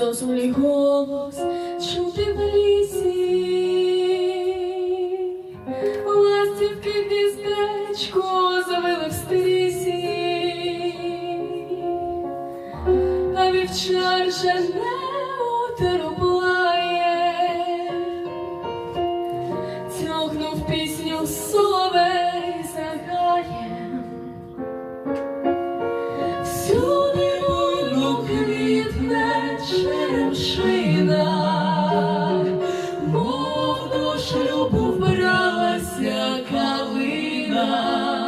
зозулі голос чути в лісі, ластівки гніздечко завели в стрісі, а вівчар же не плає, черемшина, мов до любов вбралася калина,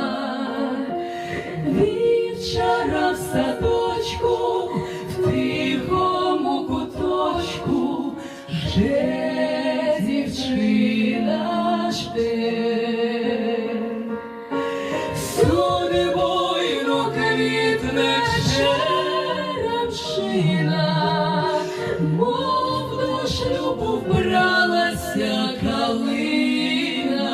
вбралася калина,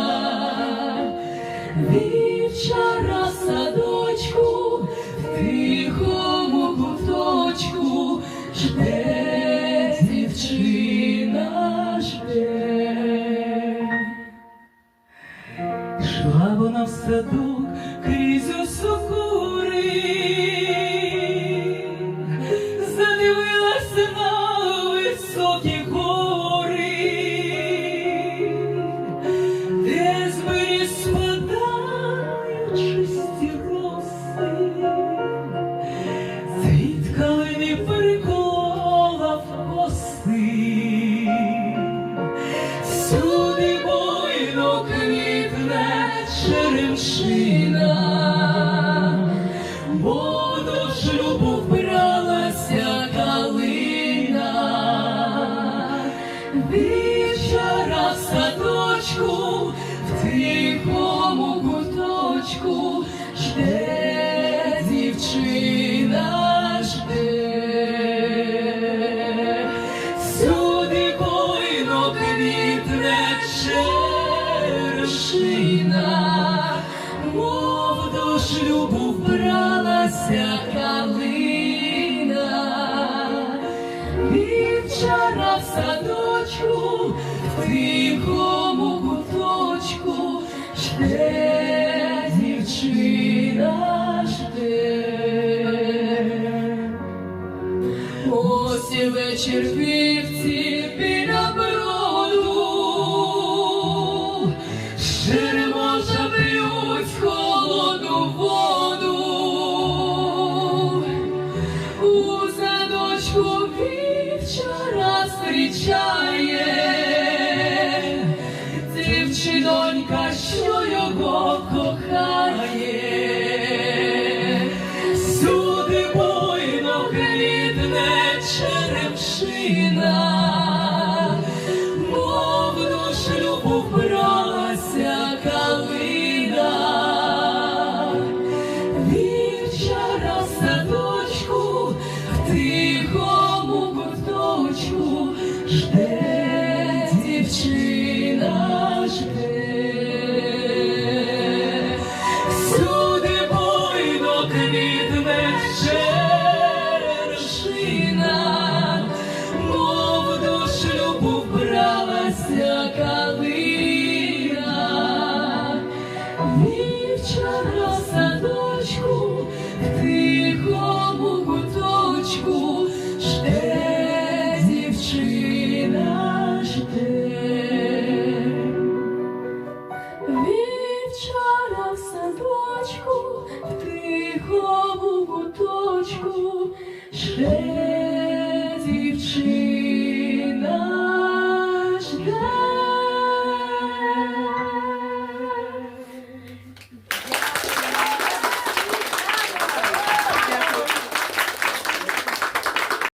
вівчара садочку, в тихому куточку, жде дівчина жде. Шла вона в садок крізь осокури, черемшина, бо до шлюбу вбралася калина, вівчара в садочку, в тихому куточку жде дівчина. Всюди бойно квітне черешина, жде дівчина жде. Ось вівці біля броду, п'ють холодну воду, у вівчара зустрічає, жде дівчина жде. Всюди бойно квітне мов до шлюбу вбралася калина, вівчара в садочку, Ще дівчина.